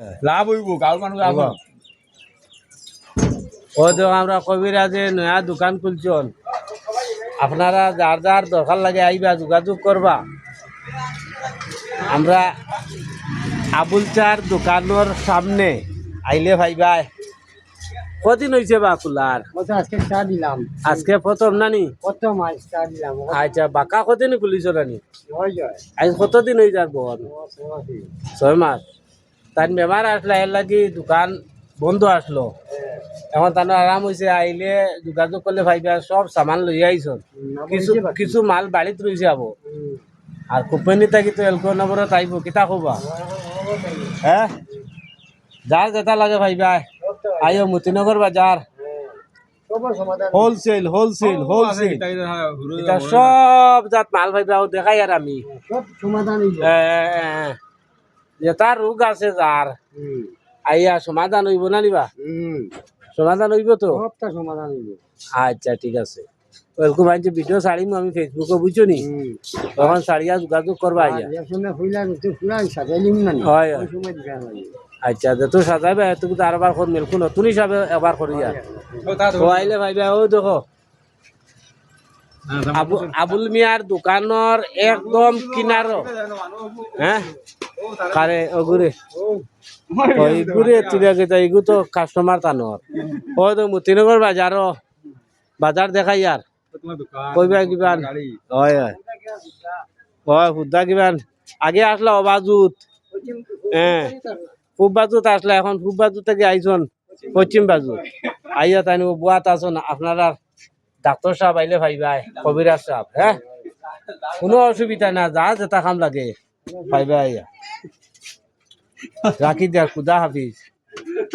লাভ হইব গাঁৱৰ মানুহ লাভ ও তো আমরা কবিরাজে নয়া দোকান খুলছন। আপনারা যার যার দরকার লাগে আইবা যোগাযোগ করবা আমরা আবুল চার দোকানের সামনে আইলে ভাইবা কদিন হয়েছে বা কত আজকে চা দিলাম। আজকে প্রথম নানি কত মাছ চা দিলাম। আচ্ছা বাঁকা কদিন খুলিছ নানি? হয় যায় আজ কতদিন হয়ে যার বহন? ছয় মাস তার বেমার আসলে এর লাগি দোকান বন্ধ আসলো এখন তার আরাম হয়েছে আইলে যোগাযোগ করলে ভাইবা সব সামান লই আইছ কিছু কিছু মাল বাড়িত রয়েছে আবো আর কোম্পানি থাকি তো এলকো নম্বরত আইব কিতা কবা? হ্যাঁ যার যেটা লাগে ভাইবা আইও মতিনগর বাজার হোলসেল হোলসেল হোলসেল সব জাত মাল ভাইবা দেখাই আর আমি। সব সমাধান যে তার রোগ আছে যার আইয়া সমাধান হইব না নিবা? সমাধান হইব তো? সবটা সমাধান হইব। আচ্ছা ঠিক আছে। ওরকম আনছে ভিডিও ছাড়িম আমি ফেসবুকে বুঝছ নি? তখন ছাড়িয়া যোগাযোগ করবা আইয়া। হয় আচ্ছা যত সাজাইবে তুমি তো আরবার কর মেলকু নতুন হিসাবে এবার করিয়া ও আইলে ভাইবা ও দেখো। আবুল মিয়ার দোকানের একদম কিনার হ্যাঁ কারে ওগুরে ওইগুরে তুলে গেছে এগু তো কাস্টমার তানোর ও তো মতিনগর বাজার বাজার দেখাই আর। কইবা কিবান। হয় হয় হয় হুদ্দা কিবান। আগে আসলে অবাজুত। হ্যাঁ পূব বাজুত আসলে এখন পূব বাজু থেকে আইসন পশ্চিম বাজু আইয়া তাই বুয়াত আসন আপনারা ডাক্তার সাহেব আইলে ভাইবাই কবিরাজ সাহেব হ্যাঁ? কোনো অসুবিধা না যা যেটা কাম লাগে। ভাইবা আইয়া রাখি দিয়া খুদা হাফিজ